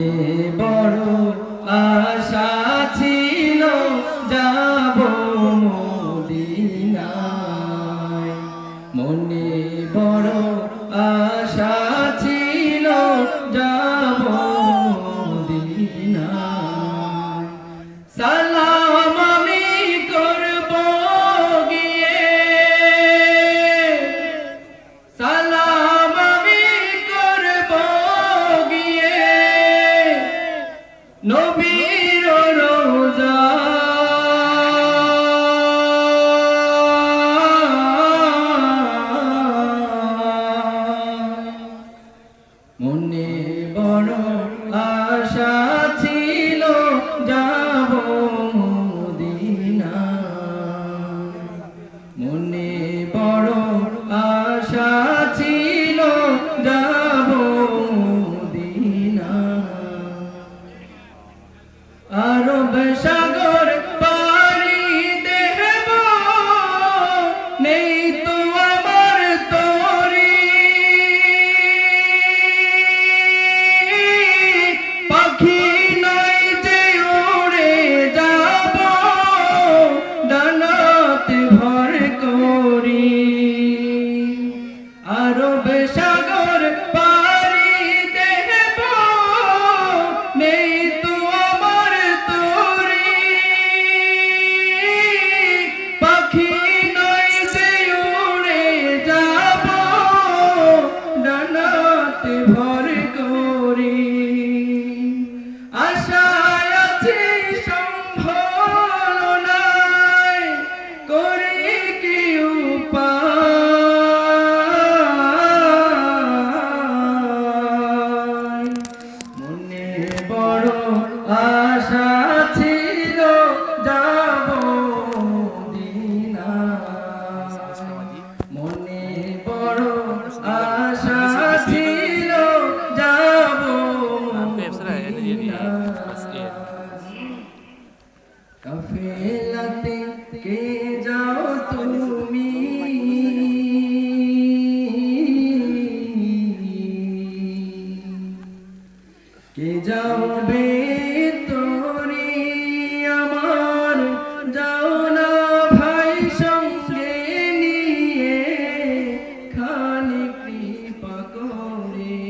Mm-hmm. নবীর রোজা আরব সা কে যাবে তোরে আমার? যাও না ভাই, সঙ্গে নিয়ে খালি কৃপা করে।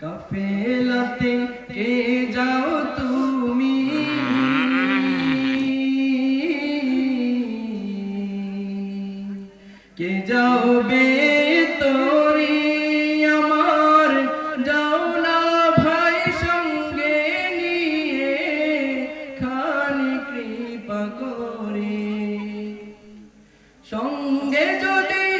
কাফেলাতে কে যাও তুমি? কে যাও বে সঙ্গে যদি